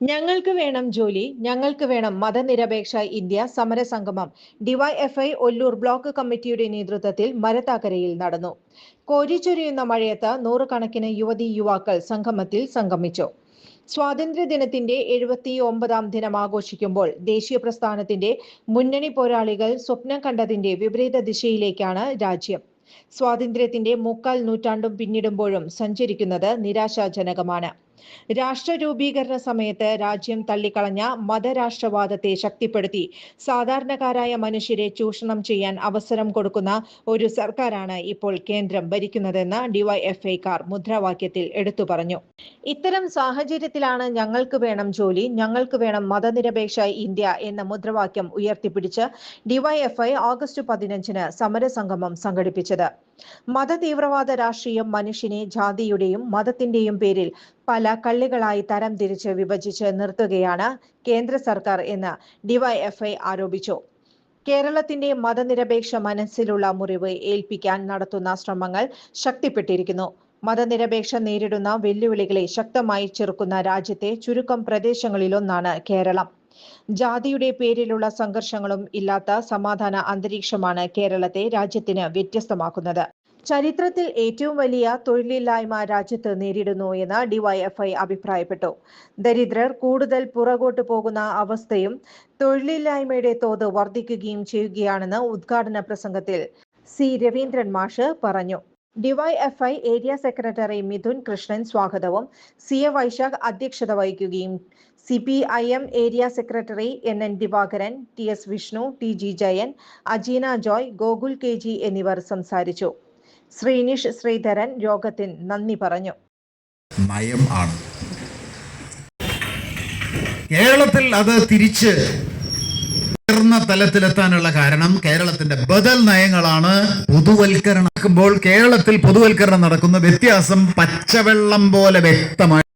ഞങ്ങൾക്ക് വേണം ജോലി ഞങ്ങൾക്ക് വേണം മതനിരപേക്ഷ ഇന്ത്യ സമരസംഗമം. ഡിവൈഎഫ്ഐ ഒല്ലൂർ ബ്ലോക്ക് കമ്മിറ്റിയുടെ നേതൃത്വത്തിൽ മരത്താക്കരയിൽ നടന്നു. കോരിച്ചൊരിയുന്ന മഴയത്ത് നൂറുകണക്കിന് യുവതി യുവാക്കൾ സംഗമത്തിൽ സംഗമിച്ചു. സ്വാതന്ത്ര്യദിനത്തിന്റെ എഴുപത്തി ഒമ്പതാം ദിനം ആഘോഷിക്കുമ്പോൾ ദേശീയ പ്രസ്ഥാനത്തിന്റെ മുന്നണി പോരാളികൾ സ്വപ്നം കണ്ടതിന്റെ വിപരീത ദിശയിലേക്കാണ് രാജ്യം. സ്വാതന്ത്ര്യത്തിന്റെ മുക്കാൽ നൂറ്റാണ്ടും പിന്നിടുമ്പോഴും സഞ്ചരിക്കുന്നത് നിരാശാജനകമാണ്. രാഷ്ട്ര രൂപീകരണ സമയത്ത് രാജ്യം തള്ളിക്കളഞ്ഞ മതരാഷ്ട്രവാദത്തെ ശക്തിപ്പെടുത്തി സാധാരണക്കാരായ മനുഷ്യരെ ചൂഷണം ചെയ്യാൻ അവസരം കൊടുക്കുന്ന ഒരു സർക്കാരാണ് ഇപ്പോൾ കേന്ദ്രം ഭരിക്കുന്നതെന്ന് ഡിവൈഎഫ്ഐക്കാർ മുദ്രാവാക്യത്തിൽ എടുത്തു പറഞ്ഞു. ഇത്തരം സാഹചര്യത്തിലാണ് ഞങ്ങൾക്ക് വേണം ജോലി ഞങ്ങൾക്ക് വേണം മതനിരപേക്ഷ ഇന്ത്യ എന്ന മുദ്രാവാക്യം ഉയർത്തിപ്പിടിച്ച് ഡിവൈഎഫ്ഐ ഓഗസ്റ്റ് പതിനഞ്ചിന് സമരസംഗമം സംഘടിപ്പിച്ചത്. മതതീവ്രവാദ രാഷ്ട്രീയം മനുഷ്യനെ ജാതിയുടെയും മതത്തിന്റെയും പേരിൽ പല കള്ളികളായി തരം തിരിച്ച് വിഭജിച്ച് നിർത്തുകയാണ് കേന്ദ്ര സർക്കാർ എന്ന് ഡിവൈഎഫ്ഐ ആരോപിച്ചു. കേരളത്തിന്റെ മതനിരപേക്ഷ മനസ്സിലുള്ള മുറിവ് ഏൽപ്പിക്കാൻ നടത്തുന്ന ശ്രമങ്ങൾ ശക്തിപ്പെട്ടിരിക്കുന്നു. മതനിരപേക്ഷ നേരിടുന്ന വെല്ലുവിളികളെ ശക്തമായി ചെറുക്കുന്ന രാജ്യത്തെ ചുരുക്കം പ്രദേശങ്ങളിലൊന്നാണ് കേരളം. ജാതിയുടെ പേരിലുള്ള സംഘർഷങ്ങളും ഇല്ലാത്ത സമാധാന അന്തരീക്ഷമാണ് കേരളത്തെ രാജ്യത്തിന് വ്യത്യസ്തമാക്കുന്നത്. ചരിത്രത്തിൽ ഏറ്റവും വലിയ തൊഴിലില്ലായ്മ രാജ്യത്ത് നേരിടുന്നു എന്ന് ഡിവൈഎഫ്ഐ അഭിപ്രായപ്പെട്ടു. ദരിദ്രർ കൂടുതൽ പുറകോട്ട് പോകുന്ന അവസ്ഥയും തൊഴിലില്ലായ്മയുടെ തോത് വർദ്ധിക്കുകയും ചെയ്യുകയാണെന്ന് ഉദ്ഘാടന പ്രസംഗത്തിൽ സി രവീന്ദ്രൻ മാഷ് പറഞ്ഞു. DYFI area secretary Mithun Krishnan സ്വാഗതവും സി എ വൈശാഖ് അധ്യക്ഷത വഹിക്കുകയും C P I M area secretary N N Divakaran T S Vishnu T G Jayan Ajeena Joy Gokul K G എന്നിവർ സംസാരിച്ചു. ശ്രീനിഷ് ശ്രീധരൻ യോഗത്തിൽ നന്ദി പറഞ്ഞു. നയം ആണ്. കേരളത്തിൽ അത് തിരിച്ച് ഉയർന്ന തലത്തിലെത്താനുള്ള കാരണം കേരളത്തിന്റെ ബദൽ നയങ്ങളാണ് പൊതുവൽക്കരണം. കേരളത്തിൽ പൊതുവൽക്കരണം നടക്കുന്ന വ്യത്യാസം പച്ചവെള്ളം പോലെ വ്യക്തമായി